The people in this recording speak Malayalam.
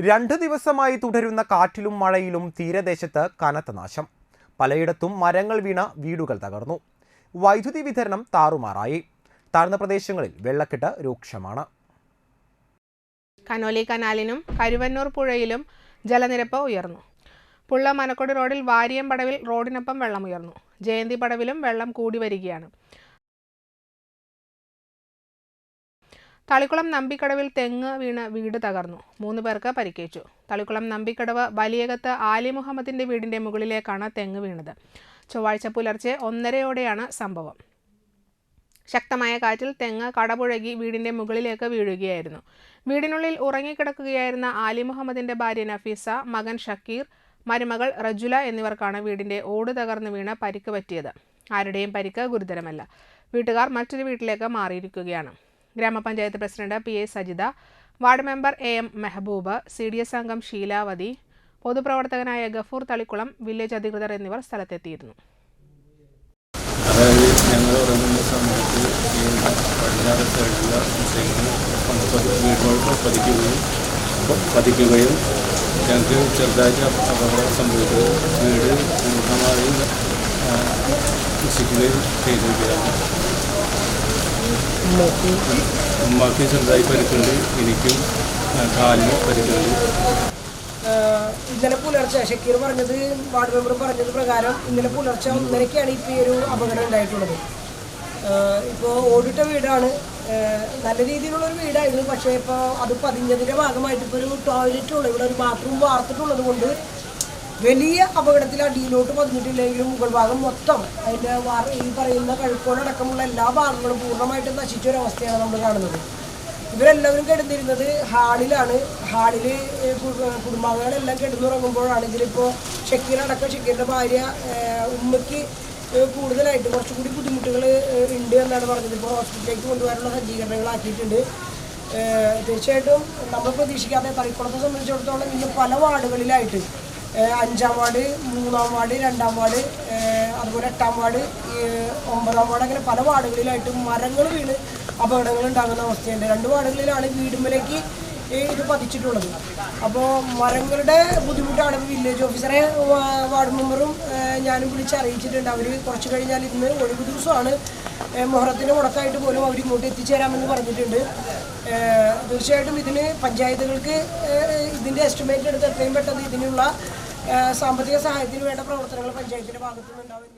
രണ്ടു ദിവസമായി തുടരുന്ന കാറ്റിലും മഴയിലും തീരദേശത്ത് കനത്ത നാശം. പലയിടത്തും മരങ്ങൾ വീണ വീടുകൾ തകർന്നു. വൈദ്യുതി വിതരണം താറുമാറായി. താഴ്ന്ന പ്രദേശങ്ങളിൽ വെള്ളക്കെട്ട് രൂക്ഷമാണ്. കനോലി കനാലിനും കരുവന്നൂർ പുഴയിലും ജലനിരപ്പ് ഉയർന്നു. പുള്ള മനക്കോട് റോഡിൽ വാരിയം പടവിൽ റോഡിനൊപ്പം വെള്ളം ഉയർന്നു. ജയന്തി പടവിലും വെള്ളം കൂടി വരികയാണ്. തളിക്കുളം നമ്പിക്കടവിൽ തെങ്ങ് വീണ് വീട് തകർന്നു. മൂന്ന് പേർക്ക് പരിക്കേറ്റു. തളിക്കുളം നമ്പിക്കടവ് വലിയകത്ത് ആലി മുഹമ്മദിന്റെ വീടിന്റെ മുകളിലേക്കാണ് തെങ്ങ് വീണത്. ചൊവ്വാഴ്ച പുലർച്ചെ ഒന്നരയോടെയാണ് സംഭവം. ശക്തമായ കാറ്റിൽ തെങ്ങ് കടപുഴകി വീടിന്റെ മുകളിലേക്ക് വീഴുകയായിരുന്നു. വീടിനുള്ളിൽ ഉറങ്ങിക്കിടക്കുകയായിരുന്ന ആലി മുഹമ്മദിന്റെ ഭാര്യ നഫീസ മകൻ ഷക്കീർ മരുമകൾ റജുല എന്നിവർക്കാണ് വീടിന്റെ ഓട് തകർന്നു വീണ് പരിക്ക് പറ്റിയത്. ആരുടെയും പരിക്ക് ഗുരുതരമല്ല. വീട്ടുകാർ മറ്റൊരു വീട്ടിലേക്ക് മാറിയിരിക്കുകയാണ്. ഗ്രാമപഞ്ചായത്ത് president P A Sajitha ward member A M Mehboob C D S അംഗം ഷീലാവതി പൊതുപ്രവർത്തകനായ ഗഫൂർ തളിക്കുളം വില്ലേജ് അധികൃതർ എന്നിവർ സ്ഥലത്തെത്തിയിരുന്നു. പതിക്കുകയും ഞങ്ങൾക്ക് ചെറുതായിട്ട് അപകടം വീട് പൂർണമായും നശിക്കുകയും ചെയ്തിരിക്കുകയാണ്. ഉമ്മാക്ക് ചെറുതായി പരിക്കുണ്ട് എനിക്കും കാലിന് പരിക്കുണ്ട്. ഇന്നലെ പുലർച്ചെ ഷക്കീർ പറഞ്ഞത് വാർഡ് മെമ്പർ പറഞ്ഞത് പ്രകാരം ഇന്നലെ പുലർച്ചെ ഒന്നരക്കാണ് ഇപ്പോൾ ഈ ഒരു അപകടം ഉണ്ടായിട്ടുള്ളത്. ഇപ്പോൾ ഓടിട്ട വീടാണ്. നല്ല നല്ല രീതിയിലുള്ളൊരു വീടായിരുന്നു. പക്ഷേ ഇപ്പോൾ അത് പതിഞ്ഞതിന്റെ ഭാഗമായിട്ട് ഇപ്പോൾ ഒരു ടോയ്ലറ്റ് ഉള്ളത് ഇവിടെ ഒരു ബാത്റൂം വാർത്തിട്ടുള്ളത് കൊണ്ട് വലിയ അപകടത്തിൽ അടിയിലോട്ട് പതിഞ്ഞിട്ടില്ലെങ്കിലും മുകൾ ഭാഗം മൊത്തം. അതിന്റെ ഈ പറയുന്ന കഴുക്കോടക്കമുള്ള എല്ലാ ഭാഗങ്ങളും പൂർണമായിട്ടും നശിച്ച ഒരവസ്ഥയാണ് നമ്മൾ കാണുന്നത്. ഇവരെല്ലാവരും കിടന്നിരുന്നത് ഹാളിലാണ്. ഹാളിൽ കുടുംബാംഗങ്ങളെല്ലാം കിടന്നുറങ്ങുമ്പോഴാണ് ഇതിലിപ്പോൾ ഷക്കീർ അടക്കം ഷക്കീറിന്റെ ഭാര്യ ഉമ്മയ്ക്ക് കൂടുതലായിട്ട് കുറച്ചുകൂടി ബുദ്ധിമുട്ടുകൾ ഉണ്ട് എന്നാണ് പറഞ്ഞത്. ഇപ്പോൾ ഹോസ്പിറ്റലിലേക്ക് കൊണ്ടുപോകാനുള്ള സജ്ജീകരണങ്ങളാക്കിയിട്ടുണ്ട്. തീർച്ചയായിട്ടും നമ്മൾ പ്രതീക്ഷിക്കാതെ തളിക്കുളത്തെ സംബന്ധിച്ചിടത്തോളം ഇന്ന് പല വാർഡുകളിലായിട്ട് അഞ്ചാം വാർഡ് മൂന്നാം വാർഡ് രണ്ടാം വാർഡ് അതുപോലെ എട്ടാം വാർഡ് ഒമ്പതാം വാർഡ് അങ്ങനെ പല വാർഡുകളിലായിട്ട് മരങ്ങൾ വീണ് അപകടങ്ങൾ ഉണ്ടാകുന്ന അവസ്ഥയുണ്ട്. രണ്ട് വാർഡുകളിലാണ് വീടുമ്പിലേക്ക് ഇത് പതിച്ചിട്ടുള്ളത്. അപ്പോൾ മരങ്ങളുടെ ബുദ്ധിമുട്ടാണ്. വില്ലേജ് ഓഫീസറെ വാർഡ് മെമ്പറും ഞാനും വിളിച്ച് അറിയിച്ചിട്ടുണ്ട്. അവർ കുറച്ച് കഴിഞ്ഞാൽ ഇന്ന് ഒഴിവ് ദിവസമാണ്. മുഹറത്തിന്റെ മുടക്കായിട്ട് പോലും അവർ ഇങ്ങോട്ട് എത്തിച്ചേരാമെന്ന് പറഞ്ഞിട്ടുണ്ട്. തീർച്ചയായിട്ടും ഇതിന് പഞ്ചായത്തുകൾക്ക് ഇതിന്റെ എസ്റ്റിമേറ്റ് എടുത്ത് എത്രയും പെട്ടെന്ന് ഇതിനുള്ള സാമ്പത്തിക സഹായത്തിന് വേണ്ട പ്രവർത്തനങ്ങൾ പഞ്ചായത്തിന്റെ ഭാഗത്തുനിന്നുണ്ടാവും